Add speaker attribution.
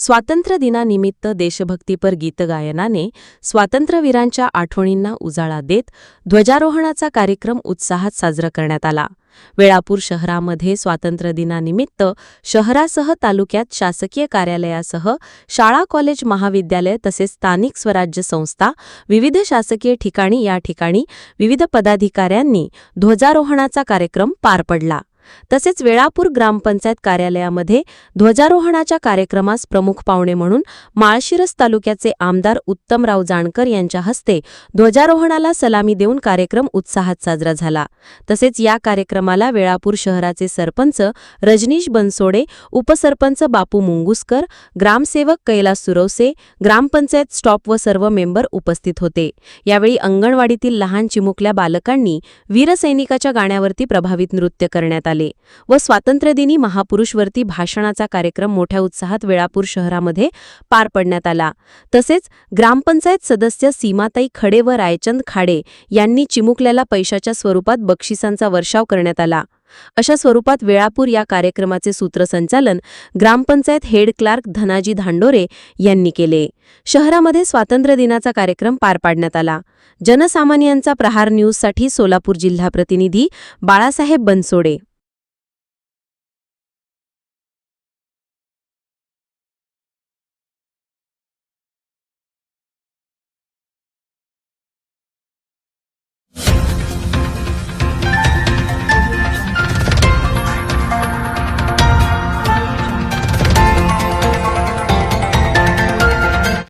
Speaker 1: स्वातंत्र्य दिनानिमित्त देशभक्तीपर गीतगायनाने स्वातंत्र्यवीरांच्या आठवणींना उजाळा देत ध्वजारोहणाचा कार्यक्रम उत्साहात साजरा करण्यात आला. वेळापूर शहरामध्ये स्वातंत्र्य दिनानिमित्त शहरासह तालुक्यात शासकीय कार्यालयासह शाळा कॉलेज महाविद्यालय तसेच स्थानिक स्वराज्य संस्था विविध शासकीय ठिकाणी या ठिकाणी विविध पदाधिकाऱ्यांनी ध्वजारोहणाचा कार्यक्रम पार पडला. तसेच वेळापूर ग्रामपंचायत कार्यालयामध्ये ध्वजारोहणाच्या कार्यक्रमास प्रमुख पाहुणे म्हणून माळशिरस तालुक्याचे आमदार उत्तमराव जाणकर यांच्या हस्ते ध्वजारोहणाला सलामी देऊन कार्यक्रम उत्साहात साजरा झाला. तसेच या कार्यक्रमाला वेळापूर शहराचे सरपंच रजनीश बनसोडे उपसरपंच बापू मुंगुसकर ग्रामसेवक कैलास सुरवसे ग्रामपंचायत स्टॉप व सर्व मेंबर उपस्थित होते. यावेळी अंगणवाडीतील लहान चिमुकल्या बालकांनी वीरसैनिकाच्या गाण्यावरती प्रभावित नृत्य करण्यात आले. आले व स्वातंत्र्यदिनी महापुरुषवरती भाषणाचा कार्यक्रम मोठ्या उत्साहात वेळापूर शहरामध्ये पार पडण्यात आला. तसेच ग्रामपंचायत सदस्य सीमाताई खडे व रायचंद खाडे यांनी चिमुकल्याला पैशाच्या स्वरूपात बक्षिसांचा वर्षाव करण्यात आला. अशा स्वरूपात वेळापूर या कार्यक्रमाचे सूत्रसंचालन ग्रामपंचायत हेड क्लार्क धनाजी धांडोरे यांनी केले. शहरामध्ये स्वातंत्र्य दिनाचा कार्यक्रम पार पाडण्यात आला. जनसामान्यांचा प्रहार न्यूजसाठी सोलापूर जिल्हा प्रतिनिधी बाळासाहेब बनसोडे.